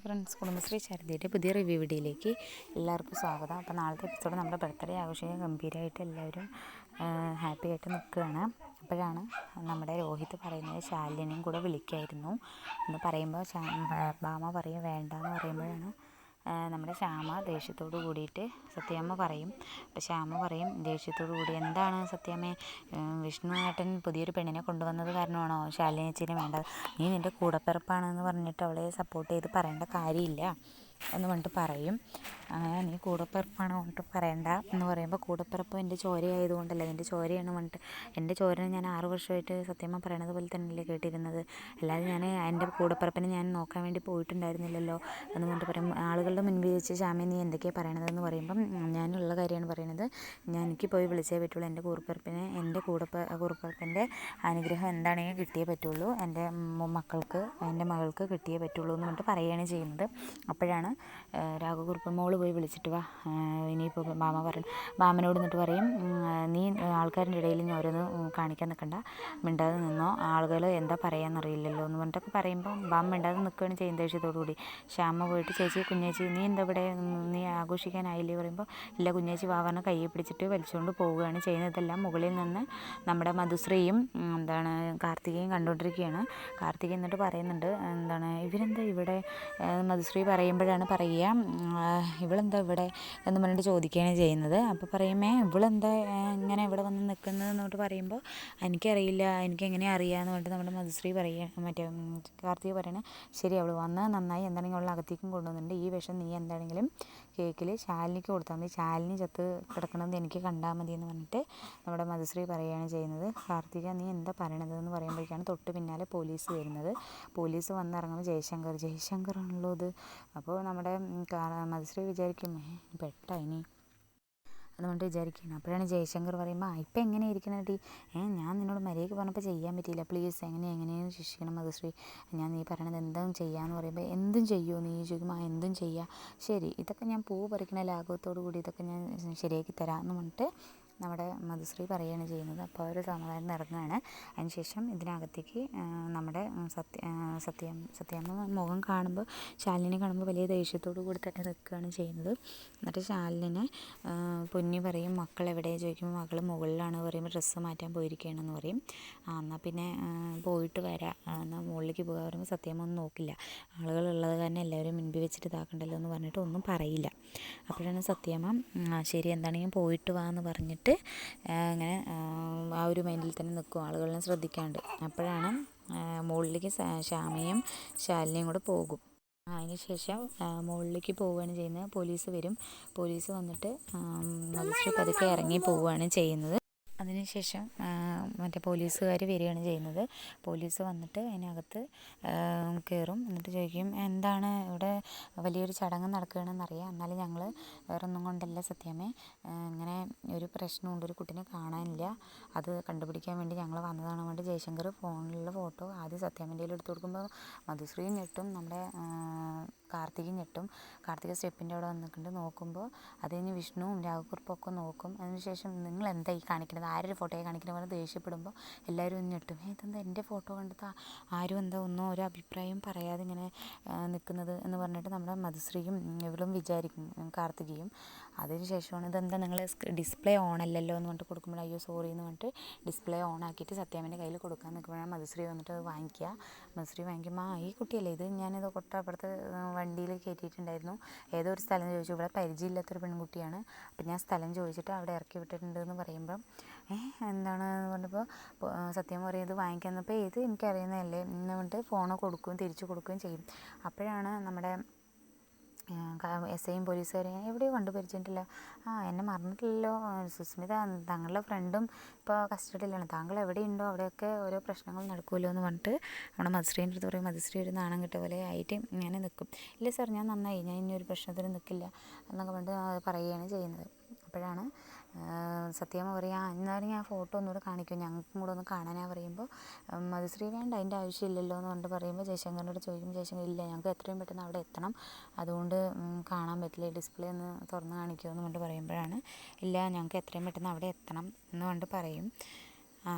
Hi friends Kudumbashree ശാരദയുടെ പുതിയ review വീഡിയോയിലേക്ക് എല്ലാവർക്കും സ്വാഗതം. അപ്പോൾ നാളത്തെ എപ്പിസോഡ് നമ്മുടെ ബർത്ത്ഡേ ആഘോഷിക്കാൻ ഗംഭീരമായിട്ട് എല്ലാവരും ഹാപ്പി ആയിട്ട് നിൽക്കുകയാണ്. അപ്പോഴാണ് നമ്മുടെ രോഹിത് പറയുന്നത് ശാലിനിയും കൂടെ വിളിക്കായിരുന്നു. എന്ന് പറയുമ്പോൾ ബാമ പറയും വേണ്ട എന്ന് പറയുമ്പോഴാണ് നമ്മുടെ ശ്യാമ ദേഷ്യത്തോട് കൂടിയിട്ട് സത്യാമ്മ പറയും. അപ്പോൾ ശ്യാമ പറയും ദേഷ്യത്തോട് കൂടി എന്താണ് സത്യാമ്മേ? വിഷ്ണു ഏട്ടൻ പുതിയൊരു പെണ്ണിനെ കൊണ്ടുവന്നത് കാരണമാണോ? ശാലിനി ചേച്ചിനെ വേണ്ടത് നീ നിന്റെ കൂടപ്പിറപ്പാണെന്ന് പറഞ്ഞിട്ട് അവളെ സപ്പോർട്ട് ചെയ്ത് പറയേണ്ട കാര്യമില്ല. എന്ന് പറഞ്ഞിട്ട് പറയും. അങ്ങനെ നീ കൂടപ്പിറപ്പാണ് പറഞ്ഞിട്ട് പറയണ്ട. എന്ന് പറയുമ്പോൾ കൂടപ്പിറപ്പ് എന്റെ ചോരയായതുകൊണ്ടല്ല എന്റെ ചോരയാണ് പറഞ്ഞിട്ട്. എന്റെ ചോരനെ ഞാൻ ആറ് വർഷമായിട്ട് സത്യമ്മ പറയണത് പോലെ തന്നെയല്ലേ കേട്ടിരുന്നത്. അല്ലാതെ ഞാൻ എന്റെ കൂടപ്പിറപ്പിനെ ഞാൻ നോക്കാൻ വേണ്ടി പോയിട്ടുണ്ടായിരുന്നില്ലല്ലോ എന്ന് പറഞ്ഞിട്ട് പറയും. ആളുകളുടെ മുൻപിൽ വെച്ച് ശ്യാമി നീ എന്തൊക്കെയാണ് പറയണതെന്ന് പറയുമ്പം ഞാനുള്ള കാര്യമാണ് പറയണത്. ഞാൻ എനിക്ക് പോയി വിളിച്ചേ പറ്റുള്ളൂ. എന്റെ കൂടപ്പിറപ്പിനെ എന്റെ കൂടപ്പ കൂടപ്പിറപ്പിന്റെ അനുഗ്രഹം എന്താണെങ്കിൽ കിട്ടിയേ പറ്റുള്ളൂ. എന്റെ മക്കൾക്ക് എന്റെ മകൾക്ക് കിട്ടിയേ പറ്റുള്ളൂ എന്ന് പറഞ്ഞിട്ട് പറയുകയാണ് ചെയ്യുന്നത്. അപ്പോഴാണ് രാഘവകുറുപ്പ് മോൾ പോയി വിളിച്ചിട്ട് വാ. ഇനിയിപ്പോൾ മാമ പറയും മാമനോട് എന്നിട്ട് പറയും നീ ആൾക്കാരുടെ ഇടയിൽ ഞാൻ ഓരോന്ന് കാണിക്കാൻ നിൽക്കണ്ട മിണ്ടാതെ നിന്നോ. ആളുകൾ എന്താ പറയാന്നറിയില്ലല്ലോ എന്ന് പറഞ്ഞിട്ടൊക്കെ പറയുമ്പോൾ മാമ മിണ്ടാതെ നിൽക്കുകയാണ് ചെയ്യുന്ന ദേഷ്യത്തോടു കൂടി. ശ്യാമ പോയിട്ട് ചേച്ചി കുഞ്ഞേച്ചി നീ എന്താ ഇവിടെ നീ ആഘോഷിക്കാനായില്ലേ? പറയുമ്പോൾ ഇല്ല കുഞ്ഞേച്ചി വാവറിനെ കയ്യെ പിടിച്ചിട്ട് വലിച്ചുകൊണ്ട് പോവുകയാണ് ചെയ്യുന്നതെല്ലാം മുകളിൽ നിന്ന് നമ്മുടെ മധുശ്രീയും എന്താണ് കാർത്തികയും കണ്ടുകൊണ്ടിരിക്കുകയാണ്. കാർത്തിക എന്നിട്ട് പറയുന്നുണ്ട് എന്താണ് ഇവരെന്താ ഇവിടെ? മധുശ്രീ പറയുമ്പോഴാണ് പറയുക? ഇവളെന്താ ഇവിടെ എന്ന് പറഞ്ഞിട്ട് ചോദിക്കുകയാണ് ചെയ്യുന്നത്. അപ്പോൾ പറയുമേ ഇവളെന്താ ഇങ്ങനെ ഇവിടെ വന്ന് നിൽക്കുന്നത് എന്നിട്ട് പറയുമ്പോൾ എനിക്കറിയില്ല എനിക്ക് എങ്ങനെ അറിയാമെന്ന് പറഞ്ഞിട്ട് നമ്മുടെ മധുശ്രീ പറയുക മറ്റേ കാർത്തിക പറയണേ ശരി അവൾ വന്ന് നന്നായി എന്താണെങ്കിലും അവൾ അകത്തേക്കും കൊണ്ടുവന്നിട്ടുണ്ട്. ഈ വിഷം നീ എന്താണെങ്കിലും കേക്കിൽ ശാലിനിക്ക് കൊടുത്താൽ മതി. ശാലിനി ചത്ത് കിടക്കണമെന്ന് എനിക്ക് കണ്ടാൽ മതി എന്ന് പറഞ്ഞിട്ട് നമ്മുടെ മധുശ്രീ പറയുകയാണ് ചെയ്യുന്നത്. കാർത്തിക നീ എന്താ പറയണത് എന്ന് പറയുമ്പോഴേക്കാണ് തൊട്ട് പിന്നാലെ പോലീസ് വരുന്നത്. പോലീസ് വന്നിറങ്ങുമ്പോൾ ജയശങ്കർ ജയശങ്കർ ആണല്ലോ അത് അപ്പോൾ നമ്മുടെ മധുശ്രീ വിചാരിക്കും പെട്ട ഇനി. അതുകൊണ്ട് വിചാരിക്കുകയാണ്. അപ്പോഴാണ് ജയശങ്കർ പറയുമ്പോൾ ഇപ്പം എങ്ങനെ ഇരിക്കണേട്ടി ഏ ഞാൻ നിന്നോട് മര്യാദയ്ക്ക് പറഞ്ഞപ്പോൾ ചെയ്യാൻ പറ്റിയില്ല. പ്ലീസ് എങ്ങനെ എങ്ങനെയും ശിക്ഷിക്കണം മധുശ്രീ. ഞാൻ നീ പറയണത് എന്തും ചെയ്യാമെന്ന് പറയുമ്പോൾ എന്തും ചെയ്യുമോ നീ ചോദിക്കുമ്പോൾ ആ എന്തും ചെയ്യാം. ശരി ഇതൊക്കെ ഞാൻ പൂ പറിക്കണ ലാഘവത്തോടു കൂടി ഇതൊക്കെ ഞാൻ ശരിയാക്കി തരാമെന്ന് പറഞ്ഞിട്ട് നമ്മുടെ മധുശ്രീ പറയുകയാണ് ചെയ്യുന്നത്. അപ്പോൾ അവർ സമാധാനം ഇറങ്ങുകയാണ് അതിനുശേഷം ഇതിനകത്തേക്ക് നമ്മുടെ സത്യ സത്യം സത്യാമ്മ മുഖം കാണുമ്പോൾ ശാലിനെ കാണുമ്പോൾ വലിയ ദേഷ്യത്തോടു കൂടി തന്നെ നിൽക്കുകയാണ് ചെയ്യുന്നത്. എന്നിട്ട് ശാലിനെ പൊന്നി പറയും മക്കൾ എവിടെ ചോദിക്കുമ്പോൾ മകൾ മുകളിലാണ്. പറയുമ്പോൾ ഡ്രസ്സ് മാറ്റാൻ പോയിരിക്കുകയാണെന്ന് പറയും. എന്നാൽ പിന്നെ പോയിട്ട് വരാം. എന്നാൽ മുകളിലേക്ക് പോകാൻ പറയുമ്പോൾ സത്യാമ്മ ഒന്നും നോക്കില്ല. ആളുകളുള്ളത് കാരണം എല്ലാവരും മുൻപിൽ വെച്ചിട്ട് ഇതാക്കണ്ടല്ലോ എന്ന് പറഞ്ഞിട്ട് ഒന്നും പറയില്ല. അപ്പോഴാണ് സത്യാമ്മ ശരി എന്താണെങ്കിലും പോയിട്ട് വാ എന്ന് പറഞ്ഞിട്ട് അങ്ങനെ ആ ഒരു മൈൻഡിൽ തന്നെ നിൽക്കും ആളുകളെ ശ്രദ്ധിക്കാണ്ട്. അപ്പോഴാണ് മുകളിലേക്ക് ശ്യാമയും ശാലിനിയും കൂടെ പോകും. അതിന് ശേഷം മുകളിലേക്ക് പോവുകയാണ് ചെയ്യുന്നത്. പോലീസ് വരും. പോലീസ് വന്നിട്ട് മജിസ്ട്രേറ്റ് പതുക്കെ ഇറങ്ങി പോവുകയാണ് ചെയ്യുന്നത്. അതിനുശേഷം മറ്റേ പോലീസുകാർ വരികയാണ് ചെയ്യുന്നത്. പോലീസ് വന്നിട്ട് അതിനകത്ത് കയറും എന്നിട്ട് ചോദിക്കും എന്താണ് ഇവിടെ വലിയൊരു ചടങ്ങ് നടക്കുകയാണെന്നറിയാം. എന്നാലും ഞങ്ങൾ വേറൊന്നും കൊണ്ടല്ല സത്യമേ. ഇങ്ങനെ ഒരു പ്രശ്നമുണ്ട്. ഒരു കുട്ടീനെ കാണാനില്ല. അത് കണ്ടുപിടിക്കാൻ വേണ്ടി ഞങ്ങൾ വന്നതാണ് വേണ്ടി ജയശങ്കർ ഫോണിലുള്ള ഫോട്ടോ ആദ്യം സത്യാമ്മന്റെ എടുത്തു കൊടുക്കുമ്പോൾ മധുശ്രീ ഞെട്ടും. നമ്മുടെ കാർത്തികയും ഞെട്ടും. കാർത്തിക സ്റ്റെപ്പിന്റെ അവിടെ വന്നിട്ടുണ്ട്. നോക്കുമ്പോൾ അത് കഴിഞ്ഞ് വിഷ്ണുവും രാഘുക്കുറിപ്പൊക്കെ നോക്കും. അതിനുശേഷം നിങ്ങൾ എന്താ ഈ കാണിക്കുന്നത് ആരൊരു ഫോട്ടോയെ കാണിക്കുന്ന പോലെ ദേഷ്യപ്പെടുമ്പോൾ എല്ലാവരും ഒന്ന് ഞെട്ടും. ഇതെന്താ എന്റെ ഫോട്ടോ കണ്ടിട്ട്? ആരും എന്താ ഒന്നും ഒരു അഭിപ്രായം പറയാതെ ഇങ്ങനെ നിൽക്കുന്നത് എന്ന് പറഞ്ഞിട്ട് നമ്മുടെ മധുശ്രീയും ഇവളും വിചാരിക്കും കാർത്തികയും. അതിന് ശേഷമാണ് ഇതെന്താ നിങ്ങൾ ഡിസ്പ്ലേ ഓൺ അല്ലല്ലോ എന്ന് പറഞ്ഞിട്ട് കൊടുക്കുമ്പോൾ അയ്യോ സോറി എന്ന് പറഞ്ഞിട്ട് ഡിസ്പ്ലേ ഓൺ ആക്കിയിട്ട് സത്യാമിന്റെ കയ്യിൽ കൊടുക്കാൻ നിൽക്കുമ്പോഴാണ് മധുശ്രീ വന്നിട്ട് അത് വാങ്ങിക്കുക. മധുശ്രീ വാങ്ങിക്കുമ്പോൾ ആ ഈ കുട്ടിയല്ലേ ഇത്? ഞാനിത് കൊട്ടപ്പുറത്ത് വണ്ടിയിൽ കയറ്റിയിട്ടുണ്ടായിരുന്നു. ഏതോ ഒരു സ്ഥലം ചോദിച്ചു. ഇവിടെ പരിചയമില്ലാത്തൊരു പെൺകുട്ടിയാണ്. അപ്പം ഞാൻ സ്ഥലം ചോദിച്ചിട്ട് അവിടെ ഇറക്കി വിട്ടിട്ടുണ്ട് എന്ന് പറയുമ്പം ഏ എന്താണ്? പറഞ്ഞപ്പോൾ സത്യം പറയുന്നത് വാങ്ങിക്കാൻ വന്നപ്പോൾ ഏത് എനിക്കറിയുന്നതല്ലേ? എന്ന് പറഞ്ഞിട്ട് ഫോണോ കൊടുക്കുകയും തിരിച്ചു കൊടുക്കുകയും ചെയ്യും. അപ്പോഴാണ് നമ്മുടെ എസ് ഐയും പോലീസുകാരെയും എവിടെയോ കണ്ടു പരിചയമില്ല ആ എന്നെ മറന്നിട്ടില്ലല്ലോ. സുസ്മിത താങ്കളുടെ ഫ്രണ്ടും ഇപ്പോൾ കസ്റ്റഡിയിലാണ്. താങ്കൾ എവിടെയുണ്ടോ? അവിടെയൊക്കെ ഓരോ പ്രശ്നങ്ങൾ നടക്കുമല്ലോ എന്ന് പറഞ്ഞിട്ട് നമ്മുടെ മധുശ്രീന്റെ അടുത്ത് പറയും മധുശ്രീ ഒരു നാണം കിട്ട പോലെ ആയിട്ട് ഇങ്ങനെ നിൽക്കും ഇല്ല സാർ ഞാൻ നന്നായി. ഞാൻ ഇനി ഒരു പ്രശ്നത്തിനും നിൽക്കില്ല എന്നൊക്കെ പറഞ്ഞിട്ട് പറയുകയാണ് ചെയ്യുന്നത്. അപ്പോഴാണ് സത്യം പറയുക എന്നാലും ഞാൻ ഫോട്ടോ ഒന്നുകൂടെ കാണിക്കും. ഞങ്ങൾക്കും കൂടെ ഒന്ന് കാണാനാണ് പറയുമ്പോൾ മധുശ്രീ വേണ്ട അതിന്റെ ആവശ്യമില്ലല്ലോ എന്ന് പറഞ്ഞിട്ട് പറയുമ്പോൾ ജയശങ്കറിനോട് ചോദിക്കുമ്പോൾ ജയശങ്കർ ഇല്ല ഞങ്ങൾക്ക് എത്രയും പെട്ടെന്ന് അവിടെ എത്തണം. അതുകൊണ്ട് കാണാൻ പറ്റില്ല ഡിസ്പ്ലേ ഒന്ന് തുറന്ന് കാണിക്കുമോ എന്ന് പറഞ്ഞിട്ട് പറയുമ്പോഴാണ് ഇല്ല ഞങ്ങൾക്ക് എത്രയും പെട്ടെന്ന് അവിടെ എത്തണം എന്ന് പറഞ്ഞിട്ട് പറയും.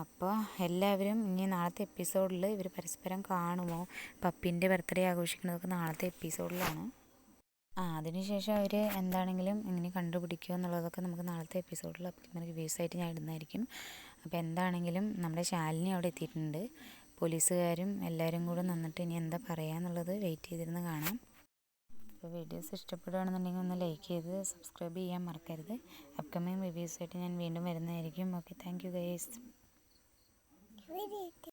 അപ്പോൾ എല്ലാവരും ഇനി നാളത്തെ എപ്പിസോഡിൽ ഇവർ പരസ്പരം കാണുമോ പപ്പിന്റെ ബർത്ത്ഡേ ആഘോഷിക്കുന്നതൊക്കെ നാളത്തെ എപ്പിസോഡിലാണ്. ആ അതിനുശേഷം അവർ എന്താണെങ്കിലും എങ്ങനെ കണ്ടുപിടിക്കുക എന്നുള്ളതൊക്കെ നമുക്ക് നാളത്തെ എപ്പിസോഡിൽ റിവ്യൂസ് ആയിട്ട് ഞാൻ ഇടുന്നതായിരിക്കും. അപ്പോൾ എന്താണെങ്കിലും നമ്മുടെ ശാലിനി അവിടെ എത്തിയിട്ടുണ്ട്. പോലീസുകാരും എല്ലാവരും കൂടെ നിന്നിട്ട് ഇനി എന്താ പറയുക എന്നുള്ളത് വെയിറ്റ് ചെയ്തിരുന്ന് കാണാം. അപ്പോൾ വീഡിയോസ് ഇഷ്ടപ്പെടുകയാണെന്നുണ്ടെങ്കിൽ ഒന്ന് ലൈക്ക് ചെയ്ത് സബ്സ്ക്രൈബ് ചെയ്യാൻ മറക്കരുത്. അപ്കമിങ് റിവ്യൂസായിട്ട് ഞാൻ വീണ്ടും വരുന്നതായിരിക്കും. Okay thank you guys